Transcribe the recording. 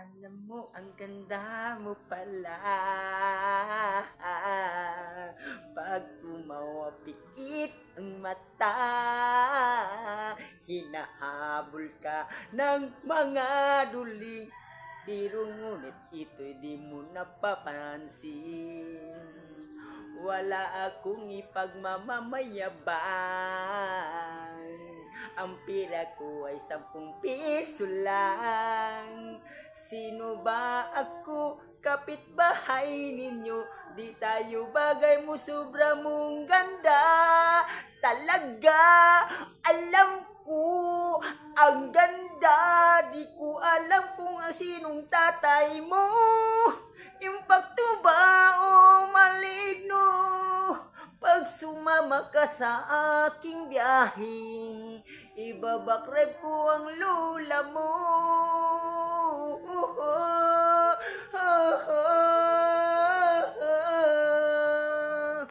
Alam mo, ang ganda mo pala. Pag tumawa, pikit ang mata. Hinahabol ka ng mga duling. Pero ngunit ito'y di mo napapansin. Wala akong ipagmamamayabang. Ang pira ko ay sampung piso lang. Sino ba ako? Kapitbahay ninyo. Di tayo bagay mo, sobra mong ganda. Talaga, alam ko, ang ganda. Di ko alam kung sinong tatay mo. Impacto ba o maligno? Pag sumama ka sa aking biyahe, ibabakrib ko ang lula mo.